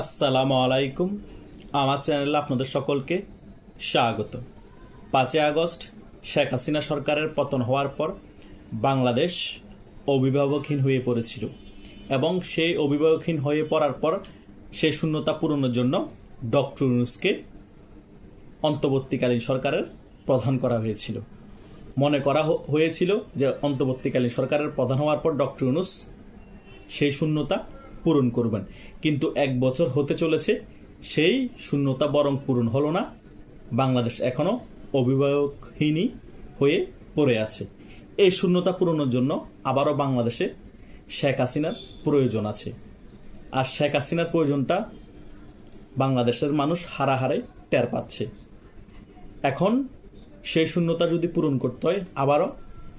আসসালামু আলাইকুম। আমার চ্যানেলে আপনাদের সকলকে স্বাগত। পাঁচই আগস্ট, শেখ হাসিনা সরকারের পতন হওয়ার পর বাংলাদেশ অভিভাবকহীন হয়ে পড়েছিল এবং সেই অভিভাবকহীন হয়ে পড়ার পর সেই শূন্যতা পূরণের জন্য ডক্টর ইউনুসকে অন্তর্বর্তীকালীন সরকারের প্রধান করা হয়েছিল। মনে করা হয়েছিল যে অন্তর্বর্তীকালীন সরকারের প্রধান হওয়ার পর ডক্টর ইউনুস সেই শূন্যতা পূরণ করবেন। কিন্তু এক বছর হতে চলেছে, সেই শূন্যতা বরং পূরণ হলো না। বাংলাদেশ এখনও অভিভাবকহীনই হয়ে পড়ে আছে। এই শূন্যতা পূরণের জন্য আবারও বাংলাদেশে শেখ হাসিনার প্রয়োজন আছে। আর শেখ হাসিনার প্রয়োজনটা বাংলাদেশের মানুষ হারাহারে টের পাচ্ছে। এখন সেই শূন্যতা যদি পূরণ করতে হয়, আবারও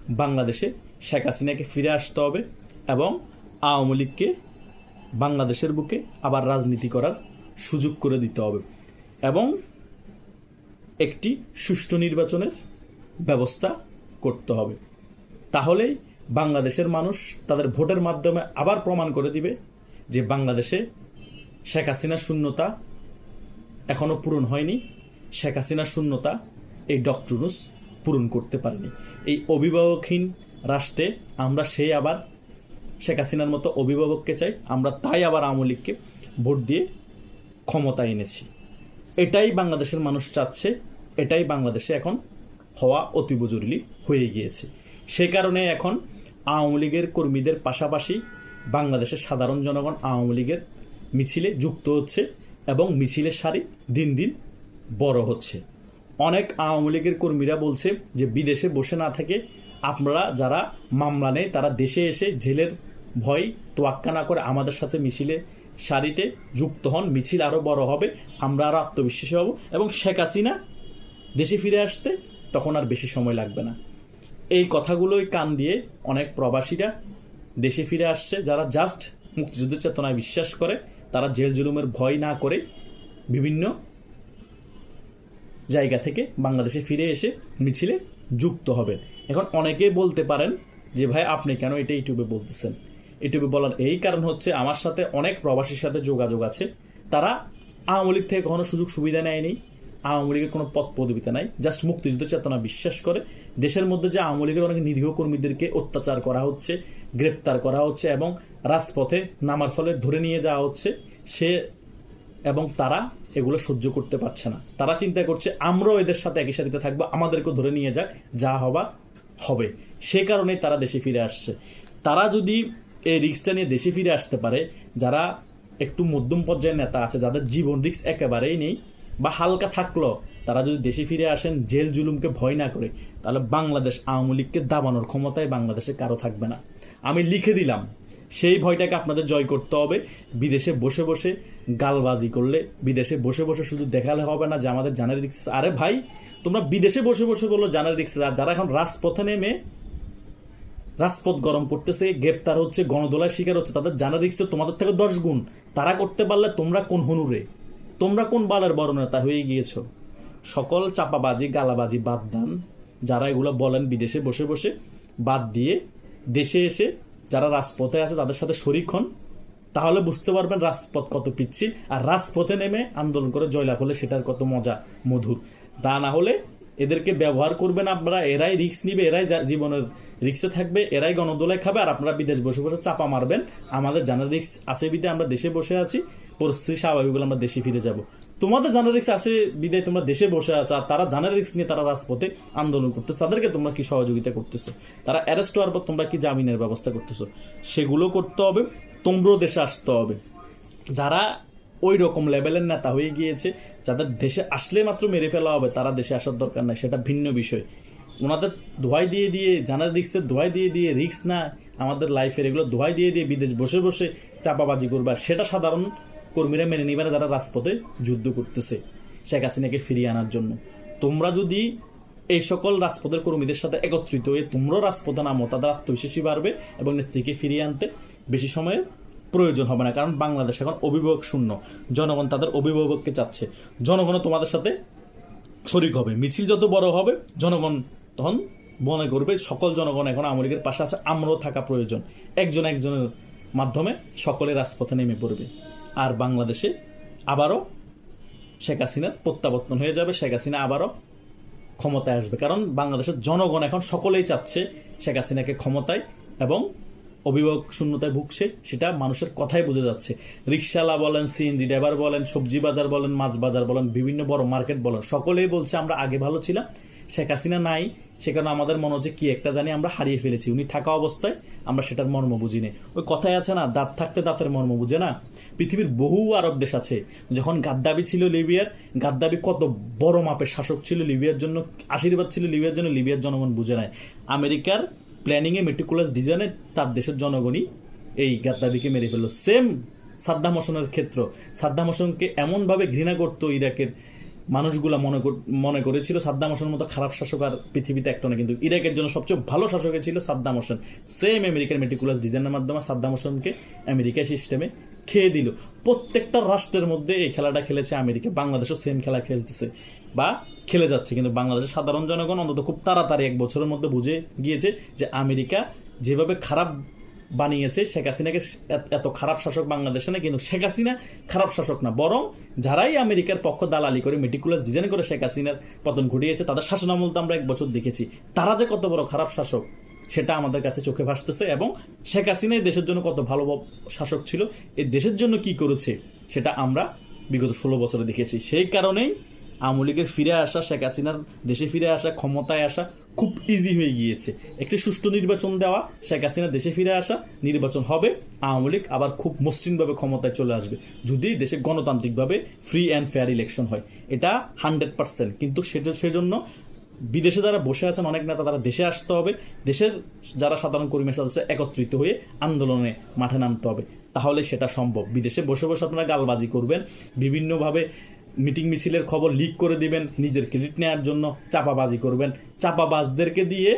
বাংলাদেশে শেখ হাসিনাকে ফিরে আসতে হবে এবং আওয়ামী লীগকে বাংলাদেশের বুকে আবার রাজনীতি করার সুযোগ করে দিতে হবে এবং একটি সুষ্ঠু নির্বাচনের ব্যবস্থা করতে হবে। তাহলেই বাংলাদেশের মানুষ তাদের ভোটের মাধ্যমে আবার প্রমাণ করে দিবে যে বাংলাদেশে শেখ হাসিনার শূন্যতা এখনও পূরণ হয়নি, শেখ হাসিনার শূন্যতা এই ডক্টরুস পূরণ করতে পারেনি। এই অভিভাবকহীন রাষ্ট্রে আমরা সেই আবার শেখ হাসিনার মতো অভিভাবককে চাই। আমরা তাই আবার আওয়ামী লীগকে ভোট দিয়ে ক্ষমতা এনেছি। এটাই বাংলাদেশের মানুষ চাচ্ছে, এটাই বাংলাদেশে এখন হওয়া অতীব জরুরি হয়ে গিয়েছে। সে কারণে এখন আওয়ামী লীগের কর্মীদের পাশাপাশি বাংলাদেশের সাধারণ জনগণ আওয়ামী লীগের মিছিলে যুক্ত হচ্ছে এবং মিছিলের সারি দিন দিন বড় হচ্ছে। অনেক আওয়ামী লীগের কর্মীরা বলছে যে, বিদেশে বসে না থেকে আপনারা যারা মামলা নেয়, তারা দেশে এসে জেলের ভয় তোয়াক্কা না করে আমাদের সাথে মিছিলে সারিতে যুক্ত হন। মিছিল আরও বড় হবে, আমরা আরও আত্মবিশ্বাসী হব এবং শেখ হাসিনা দেশে ফিরে আসতে তখন আর বেশি সময় লাগবে না। এই কথাগুলোই কান দিয়ে অনেক প্রবাসীরা দেশে ফিরে আসছে, যারা জাস্ট মুক্তিযুদ্ধের চেতনায় বিশ্বাস করে, তারা জেল জুলুমের ভয় না করে বিভিন্ন জায়গা থেকে বাংলাদেশে ফিরে এসে মিছিলে যুক্ত হবেন। এখন অনেকেই বলতে পারেন যে, ভাই, আপনি কেন এটা ইউটিউবে বলতেছেন? ইউটিউবে বলার এই কারণ হচ্ছে আমার সাথে অনেক প্রবাসীর সাথে যোগাযোগ আছে। তারা আওয়ামী লীগ থেকে কখনো সুযোগ সুবিধা নেয়নি। আওয়ামী লীগের কোনো পদ পদবিতা নাই। জাস্ট মুক্তিযুদ্ধ চেতনা বিশ্বাস করে। দেশের মধ্যে যে আওয়ামী লীগের অনেক নিরীহ কর্মীদেরকে অত্যাচার করা হচ্ছে, গ্রেপ্তার করা হচ্ছে এবং রাজপথে নামার ফলে ধরে নিয়ে যাওয়া হচ্ছে, সে এবং তারা এগুলো সহ্য করতে পারছে না। তারা চিন্তা করছে, আমরাও এদের সাথে একই সারিতে থাকব আমাদেরকে ধরে নিয়ে যাক, যা হবার হবে। সে কারণেই তারা দেশে ফিরে আসছে। তারা যদি রিক্সটা নিয়ে দেশে ফিরে আসতে পারে, যারা একটু মধ্যম পর্যায়ের নেতা আছে, যাদের জীবন রিক্স একেবারেই নেই, বা হালকা থাকল তারা যদি দেশে ফিরে আসেন, জেল জুলুমকে ভয় না করে, তাহলে বাংলাদেশ আওয়ামী লীগকে দাবানোর ক্ষমতায় বাংলাদেশে কারও থাকবে না। আমি লিখে দিলাম, সেই ভয়টাকে আপনাদের জয় করতে হবে, বিদেশে বসে বসে গালবাজি করলে, বিদেশে বসে বসে শুধু দেখালে হবে না যে আমাদের জানের রিক্স আরে ভাই, তোমরা বিদেশে বসে বসে বলো জানের রিক্স যারা এখন রাজপথে নেমে রাজপথ গরম করতেছে, গ্রেপ্তার হচ্ছে গণদোলার শিকার হচ্ছে। তাদের জানা রিক্স তোমাদের থেকে দশ গুণ। তারা করতে পারলে তোমরা কোন হনুরে? তোমরা কোন বালের বড় নেতা হয়ে গিয়েছো? সকল চাপাবাজি, গালাবাজি বাদ দান। যারা এগুলো বলেন, বিদেশে বসে বসে বাদ দিয়ে দেশে এসে যারা রাজপথে আছে, তাদের সাথে শরিক হন। তাহলে বুঝতে পারবেন রাজপথ কত পিচ্ছি আর রাজপথে নেমে আন্দোলন করে জয়লাভ হলে সেটার কত মজা, মধুর। তা না হলে এদেরকে ব্যবহার করবেন আপনারা, এরাই রিক্স নিবে, এরাই জীবনের রিক্সে থাকবে, এরাই গণদোলায় খাবে আর আপনারা বিদেশ বসে বসে চাপা মারবেন। আমাদের জানার রিক্স আছে বিদে আমরা দেশে বসে আছি। পরিস্থিতি স্বাভাবিক আমরা দেশে ফিরে যাব। তোমাদের জানার রিক্স আসে বিদায়, তোমরা দেশে বসে আছো আর তারা জানার রিক্স নিয়ে তারা রাজপথে আন্দোলন করতেছে। তাদেরকে তোমরা কি সহযোগিতা করতেছো? তারা অ্যারেস্ট হওয়ার পর তোমরা কি জামিনের ব্যবস্থা করতেছো? সেগুলো করতে হবে, তোমরাও দেশে আসতে হবে। যারা ওই রকম লেভেলের নেতা হয়ে গিয়েছে, যাদের দেশে আসলে মাত্র মেরে ফেলা হবে, তারা দেশে আসার দরকার নাই, সেটা ভিন্ন বিষয়। ওনাদের ধোয়াই দিয়ে দিয়ে, জানার রিক্সের ধোয়াই দিয়ে দিয়ে, রিক্স না, আমাদের লাইফের এগুলো ধোয়াই দিয়ে দিয়ে বিদেশ বসে বসে চাপাবাজি করবে। সেটা সাধারণ কর্মীরা মেনে নিবে না যারা রাজপথে যুদ্ধ করতেছে শেখ হাসিনাকে ফিরিয়ে আনার জন্য। তোমরা যদি এই সকল রাজপথের কর্মীদের সাথে একত্রিত হয়ে তোমরাও রাজপথে নামো, তাদের আত্মবিশ্বাসী বাড়বে এবং নেত্রীকে ফিরিয়ে আনতে বেশি সময়ের প্রয়োজন হবে না, কারণ বাংলাদেশ এখন অভিভাবক শূন্য। জনগণ তাদের অভিভাবককে চাচ্ছে। জনগণও তোমাদের সাথে শরিক হবে। মিছিল যত বড় হবে, জনগণ তখন মনে করবে, সকল জনগণ এখন আওয়ামী লীগের পাশে আছে, আমরাও থাকা প্রয়োজন। একজন একজনের মাধ্যমে সকলে রাজপথে নেমে পড়বে। আর বাংলাদেশে আবারও শেখ হাসিনার প্রত্যাবর্তন হয়ে যাবে, শেখ হাসিনা আবারও ক্ষমতায় আসবে। কারণ বাংলাদেশের জনগণ এখন সকলেই চাচ্ছে শেখ হাসিনাকে ক্ষমতায় এবং অভিভাবক শূন্যতায় ভুগছে, সেটা মানুষের কথাই বোঝা যাচ্ছে। রিক্সালা বলেন সিএনজি ড্রাইভার বলেন, সবজি বাজার বলেন, মাছ বাজার বলেন, বিভিন্ন বড় মার্কেট বলেন, সকলেই বলছে, আমরা আগে ভালো ছিলাম শেখ হাসিনা নাই সেখানে আমাদের মনে হচ্ছে কি একটা জানি আমরা হারিয়ে ফেলেছি। উনি থাকা অবস্থায় আমরা সেটার মর্ম বুঝি নে। ওই কথায় আছে না, দাঁত থাকতে দাঁতের মর্ম বুঝে না? পৃথিবীর বহু আরব দেশ আছে, যখন গাদ্দাবি ছিল লিবিয়ার গাদ্দাবি কত বড় মাপের শাসক ছিল লিবিয়ার জন্য, আশীর্বাদ ছিল লিবিয়ার জন্য, লিবিয়ার জনগণ বুঝে নেয়। আমেরিকার প্ল্যানিংয়ে মেটিকুলাস ডিজাইনে তার দেশের জনগণই এই গাদ্দাবিকে মেরে ফেলল। সেম সাদ্দাম হোসেনের ক্ষেত্র। সাদ্দাম হোসেনকে এমনভাবে ঘৃণা করতো ইরাকের মানুষগুলা মনে মনে করেছিল সাদ্দাম হোসেনের মতো খারাপ শাসক আর পৃথিবীতে একটা না কিন্তু ইরাকের জন্য সবচেয়ে ভালো শাসক ছিল সাদ্দাম হোসেন। সেম আমেরিকার মেটিকুলাস ডিজাইনের মাধ্যমে সাদ্দাম হোসেনকে আমেরিকা সিস্টেমে খেয়ে দিল। প্রত্যেকটা রাষ্ট্রের মধ্যে এই খেলাটা খেলেছে আমেরিকা বাংলাদেশও সেম খেলা খেলতেছে বা খেলে যাচ্ছে। কিন্তু বাংলাদেশের সাধারণ জনগণ অন্তত খুব তাড়াতাড়ি এক বছরের মধ্যে বুঝে গিয়েছে যে আমেরিকা যেভাবে খারাপ বানিয়েছে শেখ হাসিনাকে এত- খারাপ শাসক বাংলাদেশে না, কিন্তু শেখ হাসিনা খারাপ শাসক না, বরং যারাই আমেরিকার পক্ষ দালালি করে মেটিকুলাস ডিজাইন করে শেখ হাসিনার পতন ঘটিয়েছে, তাদের শাসনামল তো আমরা এক বছর দেখেছি। তারা যে কত বড় খারাপ শাসক, সেটা আমাদের কাছে চোখে ভাসতেছে এবং শেখ হাসিনা এই দেশের জন্য কত ভালো শাসক ছিল, এই দেশের জন্য কি করেছে, সেটা আমরা বিগত ষোলো বছরে দেখেছি। সেই কারণেই আওয়ামী লীগের ফিরে আসা, শেখ হাসিনার দেশে ফিরে আসা, ক্ষমতায় আসা খুব ইজি হয়ে গিয়েছে। একটি সুষ্ঠু নির্বাচন দেওয়া, শেখ হাসিনা দেশে ফিরে আসা, নির্বাচন হবে, আওয়ামী লীগ আবার খুব মসৃণভাবে ক্ষমতায় চলে আসবে। যদি দেশে গণতান্ত্রিকভাবে ফ্রি অ্যান্ড ফেয়ার ইলেকশন হয়, এটা হান্ড্রেড পার্সেন্ট কিন্তু সেটা, সেজন্য বিদেশে যারা বসে আছেন, অনেক নেতা তারা দেশে আসতে হবে। দেশের যারা সাধারণ কর্মী সদস্য একত্রিত হয়ে আন্দোলনে মাঠে নামতে হবে। তাহলে সেটা সম্ভব। বিদেশে বসে বসে আপনারা গালবাজি করবেন। বিভিন্নভাবে মিটিং মিছিলের খবর লিক করে দিবেন, নিজের ক্রেডিট নেওয়ার জন্য চাপাবাজি করবেন। চাপাবাজদেরকে দিয়ে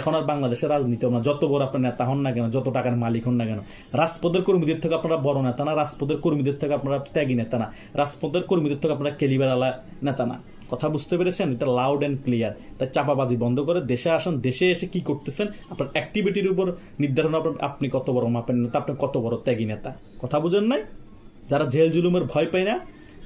এখন আর বাংলাদেশের রাজনীতি না। যত বড় আপনার নেতা হন না কেন, যত টাকার মালিক হন না কেন, রাজপথের কর্মীদের থেকে আপনারা বড় নেতা না, রাজপথের কর্মীদের থেকে আপনারা ত্যাগী নেতা না, রাজপথের কর্মীদের থেকে আপনারা কেলিবার আলা নেতা না। কথা বুঝতে পেরেছেন? এটা লাউড অ্যান্ড ক্লিয়ার তাই চাপাবাজি বন্ধ করে দেশে আসেন, দেশে এসে কি করতেছেন? আপনার অ্যাক্টিভিটির উপর নির্ধারণ আপনি কত বড় মাপের নেতা, আপনি কত বড় ত্যাগী নেতা। কথা বুঝেন নাই? যারা জেল জুলুমের ভয় পায় না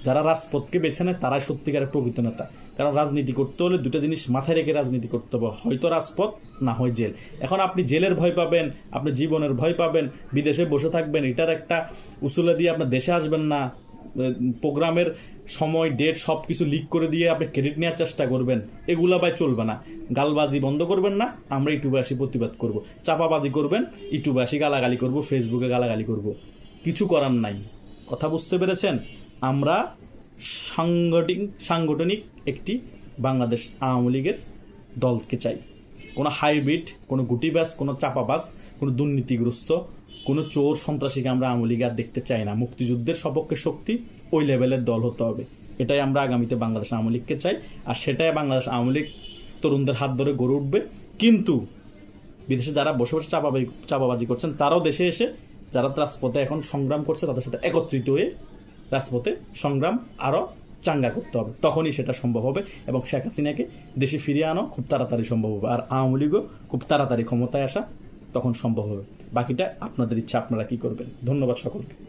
যারা রাজপথকে বেছে নেয়, তারাই সত্যিকারের প্রকৃত নেতা। কারণ রাজনীতি করতে হলে দুটো জিনিস মাথায় রেখে রাজনীতি করতে হবে। হয়তো রাজপথ, না হয় জেল। এখন আপনি জেলের ভয় পাবেন, আপনি জীবনের ভয় পাবেন, বিদেশে বসে থাকবেন, এটার একটা উসুলে দিয়ে আপনার দেশে আসবেন না। প্রোগ্রামের সময়, ডেট সব কিছু লিক করে দিয়ে আপনি ক্রেডিট নেওয়ার চেষ্টা করবেন। এগুলা ভাই চলবে না। গালবাজি বন্ধ করবেন না আমরা ইউটিউবে আসি প্রতিবাদ করব। চাপাবাজি করবেন ইউটিউবে আসি গালাগালি করব ফেসবুকে গালাগালি করব। কিছু করার নাই। কথা বুঝতে পেরেছেন? আমরা সাংগঠনিক সাংগঠনিক একটি বাংলাদেশ আওয়ামী লীগের দলকে চাই। কোনো হাইব্রিড, কোনো গুটিবাস, কোনো চাপাবাস, কোনো দুর্নীতিগ্রস্ত, কোনো চোর সন্ত্রাসীকে আমরা আওয়ামী লীগ আর দেখতে চাই না। মুক্তিযুদ্ধের সপক্ষে শক্তি ওই লেভেলের দল হতে হবে। এটাই আমরা আগামীতে বাংলাদেশ আওয়ামী লীগকে চাই আর সেটাই বাংলাদেশ আওয়ামী লীগ তরুণদের হাত ধরে গড়ে উঠবে। কিন্তু বিদেশে যারা বসে বসে চাপাবাজি চাপাবাজি করছেন, তারাও দেশে এসে যারা রাজপথে এখন সংগ্রাম করছে, তাদের সাথে একত্রিত হয়ে রাজপথে সংগ্রাম আরও চাঙ্গা করতে হবে। তখনই সেটা সম্ভব হবে এবং শেখ হাসিনাকে দেশে ফিরিয়ে আনো খুব তাড়াতাড়ি সম্ভব হবে। আর আওয়ামী লীগও খুব তাড়াতাড়ি ক্ষমতায় আসা তখন সম্ভব হবে। বাকিটা আপনাদের ইচ্ছা, আপনারা কী করবেন? ধন্যবাদ সকলকে।